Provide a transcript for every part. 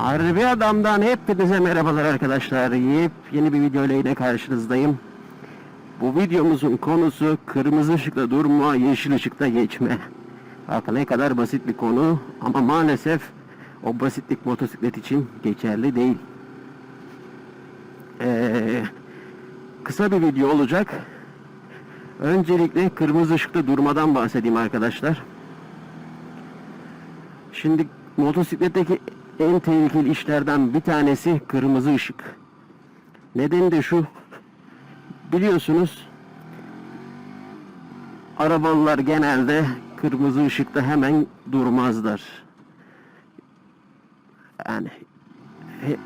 Harbi Adam'dan hepinize merhabalar arkadaşlar. Yepyeni bir video ile yine karşınızdayım. Bu videomuzun konusu kırmızı ışıkta durma, yeşil ışıkta geçme. Bak ne kadar basit bir konu ama maalesef o basitlik motosiklet için geçerli değil. Ee, kısa bir video olacak. Öncelikle kırmızı ışıkta durmadan bahsedeyim arkadaşlar. Şimdi motosikletteki en tehlikeli işlerden bir tanesi kırmızı ışık. Nedeni de şu. Biliyorsunuz arabalılar genelde kırmızı ışıkta hemen durmazlar. Yani he-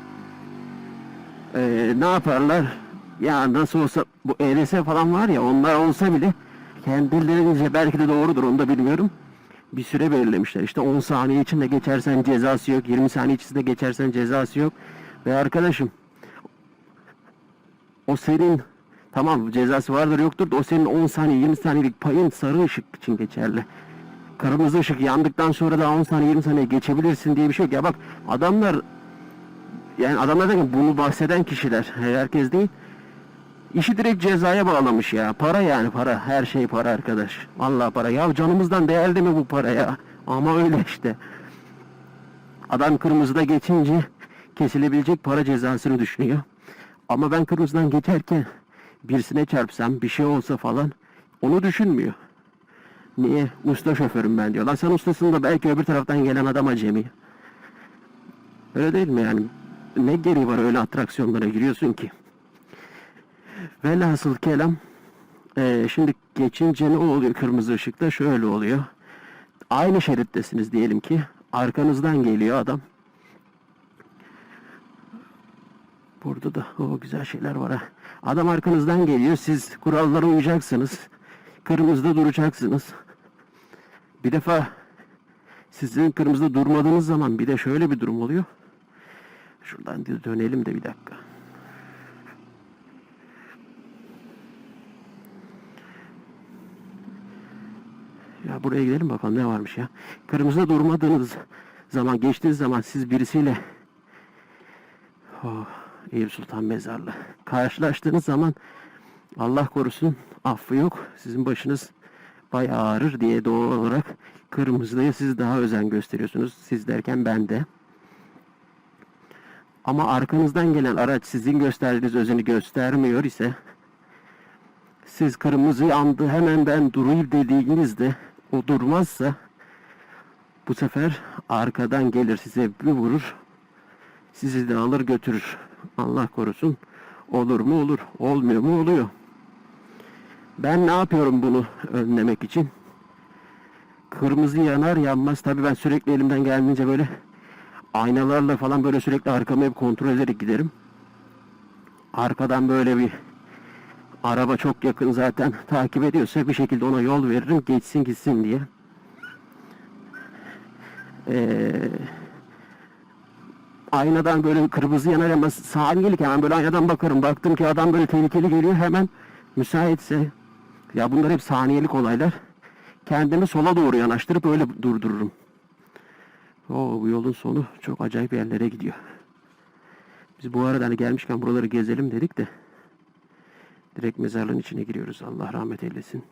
e, ne yaparlar? Ya nasıl olsa bu ERS falan var ya onlar olsa bile kendilerince belki de doğrudur onu da bilmiyorum. Bir süre belirlemişler. İşte 10 saniye içinde geçersen cezası yok. 20 saniye içinde geçersen cezası yok. Ve arkadaşım o senin tamam cezası vardır yoktur da o senin 10 saniye 20 saniyelik payın sarı ışık için geçerli. Kırmızı ışık yandıktan sonra da 10 saniye 20 saniye geçebilirsin diye bir şey yok. Ya bak adamlar yani adamlar derken bunu bahseden kişiler herkes değil. İşi direkt cezaya bağlamış ya. Para yani para. Her şey para arkadaş. Vallahi para. Ya canımızdan değerli mi bu para ya? Ama öyle işte. Adam kırmızıda geçince kesilebilecek para cezasını düşünüyor. Ama ben kırmızıdan geçerken birisine çarpsam bir şey olsa falan onu düşünmüyor. Niye? Usta şoförüm ben diyor. Lan sen ustasın da belki öbür taraftan gelen adam acemi. Öyle değil mi yani? Ne geri var öyle atraksiyonlara giriyorsun ki? Velhasıl kelam eee, şimdi geçince ne oluyor kırmızı ışıkta? Şöyle oluyor. Aynı şerittesiniz diyelim ki. Arkanızdan geliyor adam. Burada da o güzel şeyler var ha. Adam arkanızdan geliyor. Siz kurallara uyacaksınız. Kırmızıda duracaksınız. Bir defa sizin kırmızıda durmadığınız zaman bir de şöyle bir durum oluyor. Şuradan dönelim de bir dakika. Ya buraya gidelim bakalım ne varmış ya. Kırmızıda durmadığınız zaman, geçtiğiniz zaman siz birisiyle oh, Eyüp Sultan Mezarlı karşılaştığınız zaman Allah korusun affı yok. Sizin başınız bayağı ağrır diye doğal olarak kırmızıya siz daha özen gösteriyorsunuz. Siz derken ben de. Ama arkanızdan gelen araç sizin gösterdiğiniz özeni göstermiyor ise siz kırmızı yandı hemen ben durayım dediğinizde o durmazsa bu sefer arkadan gelir size bir vurur sizi de alır götürür. Allah korusun. Olur mu olur. Olmuyor mu oluyor. Ben ne yapıyorum bunu önlemek için? Kırmızı yanar yanmaz. Tabii ben sürekli elimden geldiğince böyle aynalarla falan böyle sürekli arkamı hep kontrol ederek giderim. Arkadan böyle bir araba çok yakın zaten takip ediyorsa bir şekilde ona yol veririm geçsin gitsin diye. Ee, aynadan böyle kırmızı yanar ama saniyelik hemen böyle aynadan bakarım. Baktım ki adam böyle tehlikeli geliyor hemen müsaitse ya bunlar hep saniyelik olaylar. Kendimi sola doğru yanaştırıp öyle durdururum. Oo, bu yolun sonu çok acayip yerlere gidiyor. Biz bu arada hani gelmişken buraları gezelim dedik de direkt mezarlığın içine giriyoruz. Allah rahmet eylesin.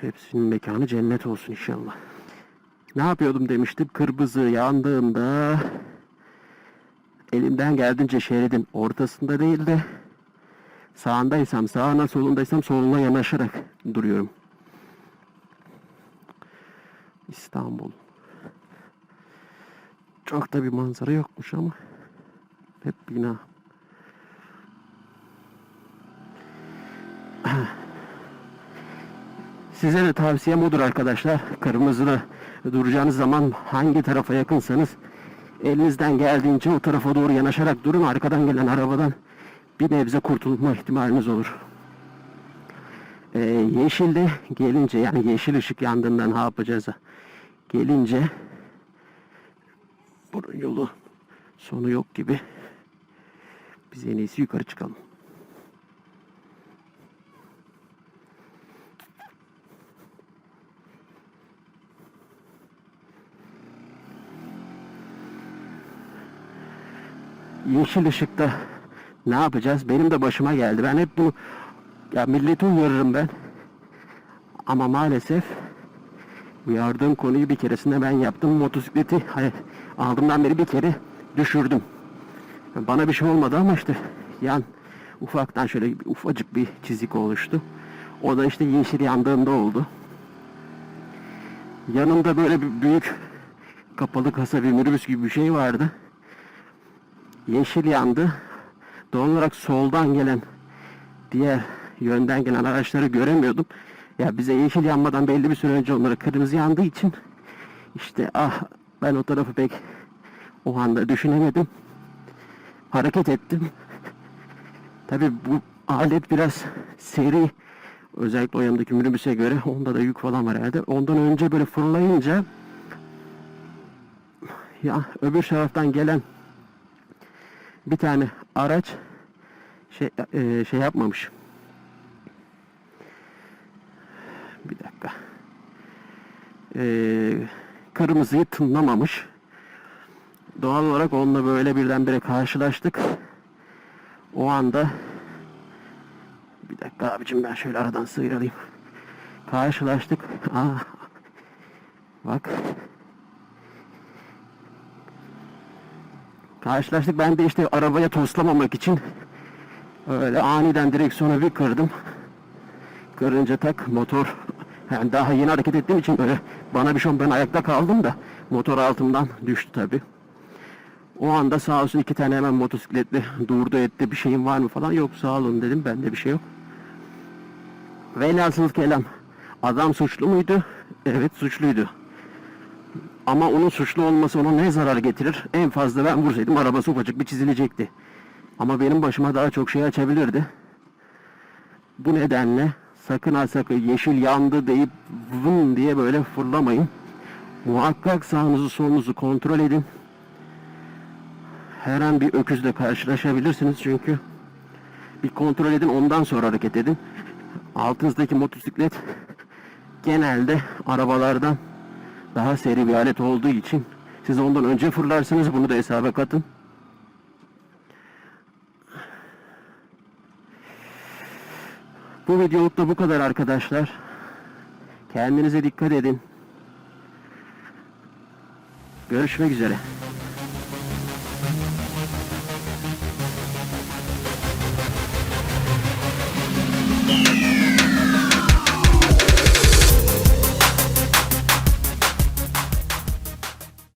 Hepsinin mekanı cennet olsun inşallah. Ne yapıyordum demiştim. Kırmızı yandığında elimden geldiğince şeridin ortasında değil de sağındaysam sağına solundaysam soluna yanaşarak duruyorum. İstanbul. Çok da bir manzara yokmuş ama hep bina. Size de tavsiyem odur arkadaşlar. Kırmızıda duracağınız zaman hangi tarafa yakınsanız elinizden geldiğince o tarafa doğru yanaşarak durun. Arkadan gelen arabadan bir nebze kurtulma ihtimaliniz olur. Ee, yeşilde gelince yani yeşil ışık yandığından ne yapacağız? Gelince bunun yolu sonu yok gibi. Biz en iyisi yukarı çıkalım. Yeşil ışıkta ne yapacağız? Benim de başıma geldi. Ben hep bunu ya milleti uyarırım ben. Ama maalesef uyardığım konuyu bir keresinde ben yaptım. Motosikleti hayır, aldığımdan beri bir kere düşürdüm. Bana bir şey olmadı ama işte yan ufaktan şöyle ufacık bir çizik oluştu. O da işte yeşil yandığında oldu. Yanımda böyle bir büyük kapalı kasa bir minibüs gibi bir şey vardı. Yeşil yandı. Doğal olarak soldan gelen diğer yönden gelen araçları göremiyordum. Ya bize yeşil yanmadan belli bir süre önce onlara kırmızı yandığı için işte ah ben o tarafı pek o anda düşünemedim. Hareket ettim. Tabi bu alet biraz seri. Özellikle o yanındaki minibüse göre onda da yük falan var herhalde. Ondan önce böyle fırlayınca ya öbür taraftan gelen bir tane araç şey e, şey yapmamış. Bir dakika. Ee, kırmızıyı tınlamamış. Doğal olarak onunla böyle birdenbire karşılaştık. O anda bir dakika abicim ben şöyle aradan sıyrılayım. Karşılaştık. Aa, bak. Karşılaştık. Ben de işte arabaya toslamamak için öyle aniden direksiyonu bir kırdım. Kırınca tak motor yani daha yeni hareket ettiğim için böyle bana bir şey ben ayakta kaldım da motor altımdan düştü tabi. O anda sağ olsun iki tane hemen motosikletli durdu etti bir şeyin var mı falan yok sağ olun dedim bende bir şey yok. Velhasıl kelam adam suçlu muydu? Evet suçluydu. Ama onun suçlu olması ona ne zarar getirir? En fazla ben vursaydım arabası ufacık bir çizilecekti. Ama benim başıma daha çok şey açabilirdi. Bu nedenle sakın ha sakın yeşil yandı deyip vın diye böyle fırlamayın. Muhakkak sağınızı solunuzu kontrol edin. Her an bir öküzle karşılaşabilirsiniz çünkü bir kontrol edin ondan sonra hareket edin. Altınızdaki motosiklet genelde arabalardan daha seri bir alet olduğu için siz ondan önce fırlarsınız bunu da hesaba katın. Bu videoluk da bu kadar arkadaşlar. Kendinize dikkat edin. Görüşmek üzere.